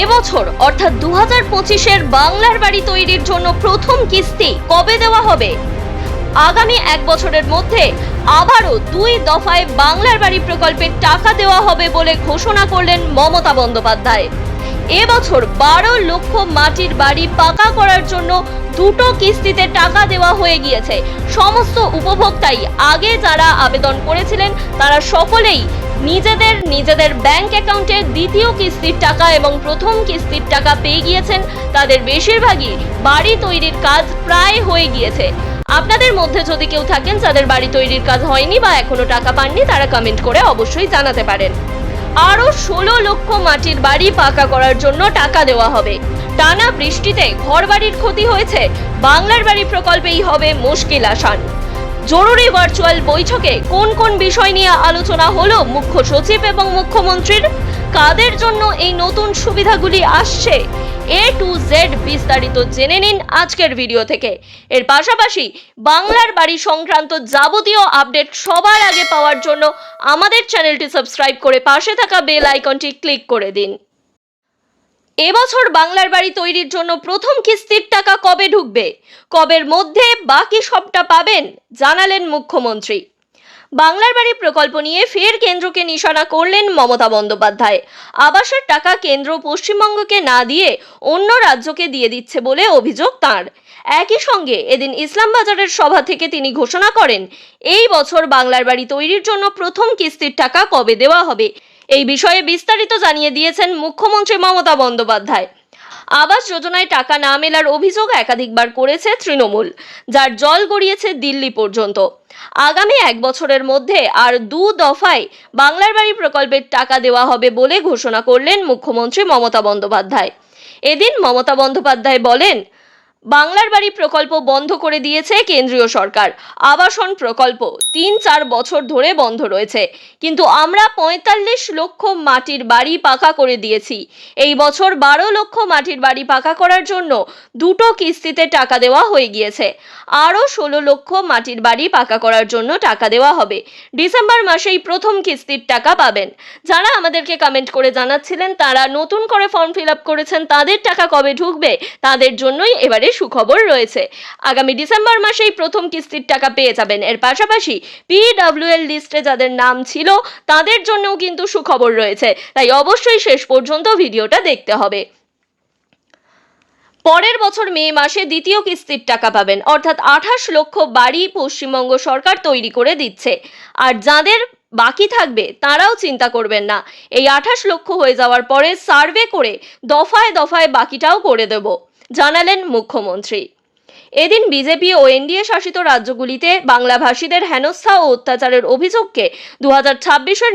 এবছর, অর্থাৎ দু হাজার পঁচিশের বাংলার বাড়ি তৈরির জন্য প্রথম কিস্তি কবে দেওয়া হবে? আগামী এক বছরের মধ্যে আবারও দুই দফায় বাংলার বাড়ি প্রকল্পের টাকা দেওয়া হবে বলে ঘোষণা করলেন মমতা বন্দ্যোপাধ্যায়। এবছর বারো লক্ষ মাটির বাড়ি পাকা করার জন্য দুটো কিস্তিতে টাকা দেওয়া হয়ে গিয়েছে। সমস্ত উপভোক্তাই আগে যারা আবেদন করেছিলেন, তারা সকলেই নিজেদের নিজেদের ব্যাংক অ্যাকাউন্টে দ্বিতীয় কিস্তির টাকা এবং প্রথম কিস্তির টাকা পেয়ে গিয়েছেন। তাদের বেশিরভাগই বাড়ি তৈরির কাজ প্রায় হয়ে গিয়েছে। আপনাদের মধ্যে যদি কেউ থাকেন, যাদের বাড়ি তৈরির কাজ হয়নি বা এখনও টাকা পাননি, তারা কমেন্ট করে অবশ্যই জানাতে পারেন। আরও ষোলো লক্ষ মাটির বাড়ি পাকা করার জন্য টাকা দেওয়া হবে। টানা বৃষ্টিতে ঘরবাড়ির ক্ষতি হয়েছে। বাংলার বাড়ি প্রকল্পেই হবে মুশকিল আসান। জরুরি ভার্চুয়াল বৈঠকে কোন কোন বিষয় নিয়ে আলোচনা হলো মুখ্য সচিব এবং মুখ্যমন্ত্রীর? কাদের জন্য এই নতুন সুবিধাগুলি আসছে? এ টু জেড বিস্তারিত জেনে নিন আজকের ভিডিও থেকে। এর পাশাপাশি বাংলার বাড়ি সংক্রান্ত যাবতীয় আপডেট সবার আগে পাওয়ার জন্য আমাদের চ্যানেলটি সাবস্ক্রাইব করে পাশে থাকা বেল আইকনটি ক্লিক করে দিন। এবছর বাংলার বাড়ি তৈরির জন্য প্রথম কিস্তির টাকা কবে ঢুকবে? কবের মধ্যে বাকি সবটা পাবেন? জানালেন মুখ্যমন্ত্রী। বাংলার বাড়ি প্রকল্প নিয়ে ফের কেন্দ্রকে নিশানা করলেন মমতা বন্দ্যোপাধ্যায়। আবাসের টাকা কেন্দ্র পশ্চিমবঙ্গকে না দিয়ে অন্য রাজ্যকে দিয়ে দিচ্ছে বলে অভিযোগ তার। একই সঙ্গে এদিন ইসলামবাজারের সভা থেকে তিনি ঘোষণা করেন, এই বছর বাংলার বাড়ি তৈরির জন্য প্রথম কিস্তির টাকা কবে দেওয়া হবে? এই বিষয়ে বিস্তারিত জানিয়ে দিয়েছেন মুখ্যমন্ত্রী মমতা বন্দ্যোপাধ্যায়। আবাস যোজনায় টাকা না মেলার অভিযোগ একাধিকবার করেছে তৃণমূল, যার জল গড়িয়েছে দিল্লি পর্যন্ত। আগামী এক বছরের মধ্যে আর দু দফায় বাংলার বাড়ি প্রকল্পের টাকা দেওয়া হবে বলে ঘোষণা করলেন মুখ্যমন্ত্রী মমতা বন্দ্যোপাধ্যায়। এদিন মমতা বন্দ্যোপাধ্যায় বলেন বাংলার বাড়ি প্রকল্প বন্ধ করে দিয়েছে কেন্দ্রীয় সরকার। আবাসন প্রকল্প তিন চার বছর ধরে বন্ধ রয়েছে। কিন্তু আমরা পঁয়তাল্লিশ লক্ষ মাটির বাড়ি পাকা করে দিয়েছি। এই বছর বারো লক্ষ মাটির বাড়ি পাকা করার জন্য দুটো কিস্তিতে টাকা দেওয়া হয়ে গিয়েছে। আরও ষোলো লক্ষ মাটির বাড়ি পাকা করার জন্য টাকা দেওয়া হবে। ডিসেম্বর মাসেই প্রথম কিস্তির টাকা পাবেন। যারা আমাদেরকে কমেন্ট করে জানাচ্ছিলেন, তারা নতুন করে ফর্ম ফিল আপ করেছেন, তাদের টাকা কবে ঢুকবে, তাদের জন্যই এবারে সুখবর রয়েছে। আগামী ডিসেম্বর মাসেই প্রথম কিস্তির টাকা পেয়ে যাবেন। এর পাশাপাশি পিডব্লিউএল লিস্টে যাদের নাম ছিল, তাদের জন্যও কিন্তু সুখবর রয়েছে। তাই অবশ্যই শেষ পর্যন্ত ভিডিওটা দেখতে হবে। পরের বছর মে মাসে দ্বিতীয় কিস্তির টাকা পাবেন। অর্থাৎ আঠাশ লক্ষ বাড়ি পশ্চিমবঙ্গ সরকার তৈরি করে দিচ্ছে। আর যাদের বাকি থাকবে, তারাও চিন্তা করবেন না। এই আঠাশ লক্ষ হয়ে যাওয়ার পরে সার্ভে করে দফায় দফায় বাকিটাও করে দেব। জানালেন মুখ্যমন্ত্রী। এদিন বিজেপি ও এনডিএ শাসিত রাজ্যগুলিতে বাংলাভাষীদের হেনস্থা ও অত্যাচারের অভিযোগকে দু হাজার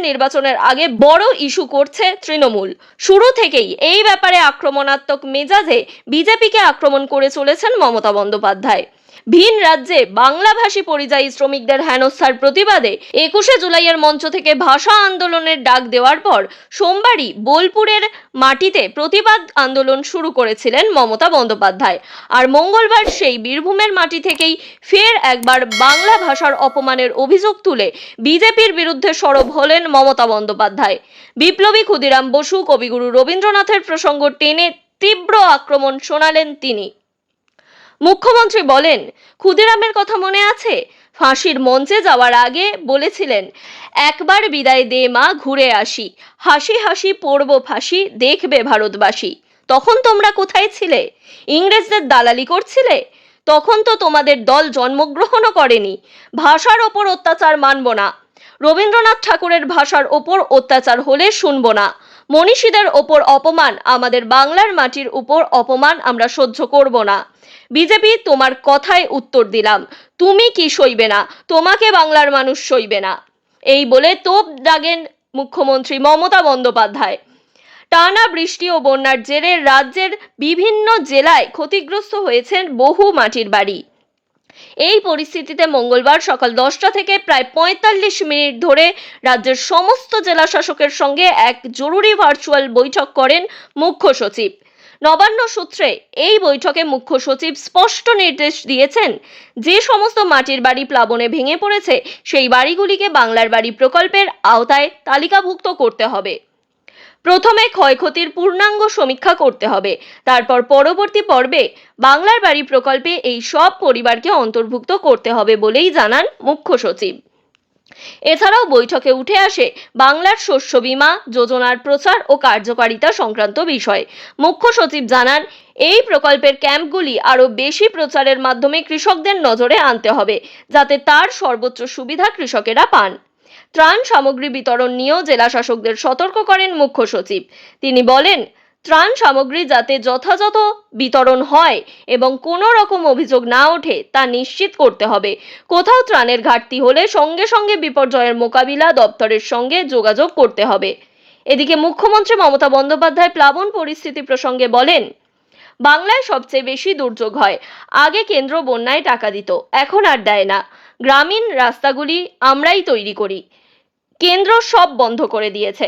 নির্বাচনের আগে বড় ইস্যু করছে তৃণমূল। শুরু থেকেই এই ব্যাপারে আক্রমণাত্মক মেজাজে বিজেপিকে আক্রমণ করে চলেছেন মমতা বন্দ্যোপাধ্যায়। ভিন রাজ্যে বাংলাভাষী পরিযায়ী শ্রমিকদের হেনস্থার প্রতিবাদে একুশে জুলাইয়ের মঞ্চ থেকে ভাষা আন্দোলনের ডাক দেওয়ার পর সোমবারই বোলপুরের মাটিতে প্রতিবাদ আন্দোলন শুরু করেছিলেন মমতা বন্দ্যোপাধ্যায়। আর মঙ্গলবার সেই বীরভূমের মাটি থেকেই ফের একবার বাংলা ভাষার অপমানের অভিযোগ তুলে বিজেপির বিরুদ্ধে সরব হলেন মমতা বন্দ্যোপাধ্যায়। বিপ্লবী ক্ষুদিরাম বসু, কবিগুরু রবীন্দ্রনাথের প্রসঙ্গ টেনে তীব্র আক্রমণ শোনালেন তিনি। মুখ্যমন্ত্রী বলেন, ক্ষুদিরামের কথা মনে আছে? ফাঁসির মঞ্চে যাওয়ার আগে বলেছিলেন, একবার বিদায় দে মা, ঘুরে আসি। হাসি হাসি পড়ব ফাঁসি, দেখবে ভারতবাসী। তখন তোমরা কোথায় ছিলে? ইংরেজদের দালালি করছিলে? তখন তো তোমাদের দল জন্মগ্রহণও করেনি। ভাষার ওপর অত্যাচার মানব না। রবীন্দ্রনাথ ঠাকুরের ভাষার ওপর অত্যাচার হলে শুনব না। মনীষীদের ওপর অপমান, আমাদের বাংলার মাটির উপর অপমান আমরা সহ্য করব না। বিজেপি, তোমার কথায় উত্তর দিলাম। তুমি কি সইবে না? তোমাকে বাংলার মানুষ সইবে না। এই বলে তোপ দাগেন মুখ্যমন্ত্রী মমতা বন্দ্যোপাধ্যায়। টানা বৃষ্টি ও বন্যার জেরে রাজ্যের বিভিন্ন জেলায় ক্ষতিগ্রস্ত হয়েছেন বহু মাটির বাড়ি। এই পরিস্থিতিতে মঙ্গলবার সকাল দশটা থেকে প্রায় পঁয়তাল্লিশ মিনিট ধরে রাজ্যের সমস্ত জেলা শাসকের সঙ্গে এক জরুরি ভার্চুয়াল বৈঠক করেন মুখ্য সচিব। নবান্ন সূত্রে এই বৈঠকে মুখ্য সচিব স্পষ্ট নির্দেশ দিয়েছেন, যে সমস্ত মাটির বাড়ি প্লাবনে ভেঙে পড়েছে, সেই বাড়িগুলিকে বাংলার বাড়ি প্রকল্পের আওতায় তালিকাভুক্ত করতে হবে। প্রথমে ক্ষয়ক্ষতির পূর্ণাঙ্গ সমীক্ষা করতে হবে। তারপর পরবর্তী পর্বে বাংলার বাড়ি প্রকল্পে এই সব পরিবারকে অন্তর্ভুক্ত করতে হবে বলেই জানান মুখ্য সচিব। এছাড়াও বৈঠকে উঠে আসে বাংলার শস্য বীমা, যোজনার প্রচার ও কার্যকারিতা সংক্রান্ত বিষয়। মুখ্য সচিব জানান, এই প্রকল্পের ক্যাম্পগুলি আরও বেশি প্রচারের মাধ্যমে কৃষকদের নজরে আনতে হবে, যাতে তার সর্বোচ্চ সুবিধা কৃষকেরা পান। ত্রাণ সামগ্রী বিতরণ নিয়েও জেলা শাসকদের সতর্ক করেন মুখ্য সচিব। তিনি বলেন, ত্রাণ সামগ্রী যাতে যথাযথ বিতরণ হয় এবং কোনো রকম অভিযোগ না ওঠে, তা নিশ্চিত করতে হবে। কোথাও ত্রাণের ঘাটতি হলে সঙ্গে সঙ্গে বিপর্যয়ের মোকাবিলা দপ্তরের সঙ্গে যোগাযোগ করতে হবে। এদিকে মুখ্যমন্ত্রী মমতা বন্দ্যোপাধ্যায় প্লাবন পরিস্থিতি প্রসঙ্গে বলেন বাংলায় সবচেয়ে বেশি দুর্যোগ হয়। আগে কেন্দ্র বন্যায় টাকা দিত, এখন আর দেয় না। গ্রামীণ রাস্তাগুলি আমরাই তৈরি করি। কেন্দ্র সব বন্ধ করে দিয়েছে।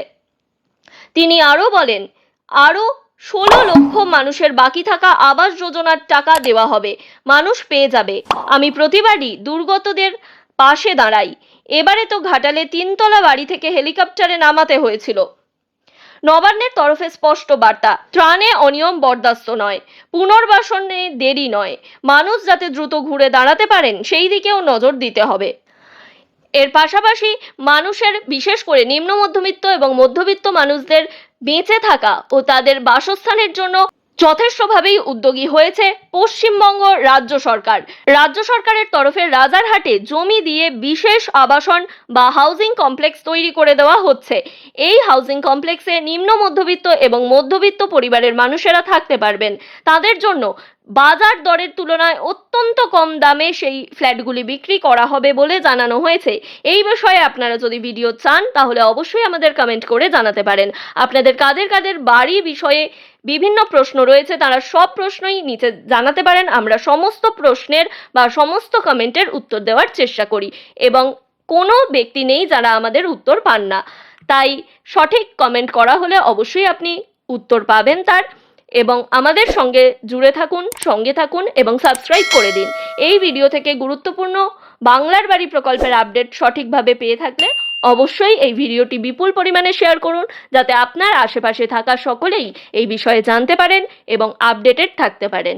তিনি আরও বলেন, আরও ষোলো লক্ষ মানুষের বাকি থাকা আবাস যোজনার টাকা দেওয়া হবে। মানুষ পেয়ে যাবে। আমি প্রতিবারই দুর্গতদের পাশে দাঁড়াই। এবারে তো ঘাটালে তিনতলা বাড়ি থেকে হেলিকপ্টারে নামাতে হয়েছিল। নবান্নের তরফে স্পষ্ট বার্তা, ত্রাণে অনিয়ম বরদাস্ত নয়, পুনর্বাসনে দেরি নয়, মানুষ যাতে দ্রুত ঘুরে দাঁড়াতে পারেন, সেই দিকেও নজর দিতে হবে। এর পাশাপাশি মানুষের, বিশেষ করে নিম্ন মধ্যবিত্ত এবং মধ্যবিত্ত মানুষদের বেঁচে থাকা ও তাদের বাসস্থানের জন্য যথেষ্টভাবেই উদ্যোগী হয়েছে পশ্চিমবঙ্গ রাজ্য সরকার। রাজ্য সরকারের তরফে রাজারহাটে জমি দিয়ে বিশেষ আবাসন বা হাউজিং কমপ্লেক্স তৈরি করে দেওয়া হচ্ছে। এই হাউজিং কমপ্লেক্সে নিম্ন মধ্যবিত্ত এবং মধ্যবিত্ত পরিবারের মানুষেরা থাকতে পারবেন। তাদের জন্য বাজার দরের তুলনায় অত্যন্ত কম দামে সেই ফ্ল্যাটগুলি বিক্রি করা হবে বলে জানানো হয়েছে। এই বিষয়ে আপনারা যদি ভিডিও চান, তাহলে অবশ্যই আমাদের কমেন্ট করে জানাতে পারেন। আপনাদের কাদের কাদের বাড়ি বিষয়ে বিভিন্ন প্রশ্ন রয়েছে, তারা সব প্রশ্নই নিচে জানাতে পারেন। আমরা সমস্ত প্রশ্নের বা সমস্ত কমেন্টের উত্তর দেওয়ার চেষ্টা করি এবং কোনো ব্যক্তি নেই যারা আমাদের উত্তর পান না। তাই সঠিক কমেন্ট করা হলে অবশ্যই আপনি উত্তর পাবেন তার এবং আমাদের সঙ্গে জুড়ে থাকুন, সঙ্গে থাকুন এবং সাবস্ক্রাইব করে দিন। এই ভিডিও থেকে গুরুত্বপূর্ণ বাংলার বাড়ি প্রকল্পের আপডেট সঠিকভাবে পেয়ে থাকলে অবশ্যই এই ভিডিওটি বিপুল পরিমাণে শেয়ার করুন, যাতে আপনার আশেপাশে থাকা সকলেই এই বিষয়ে জানতে পারেন এবং আপডেটেড থাকতে পারেন।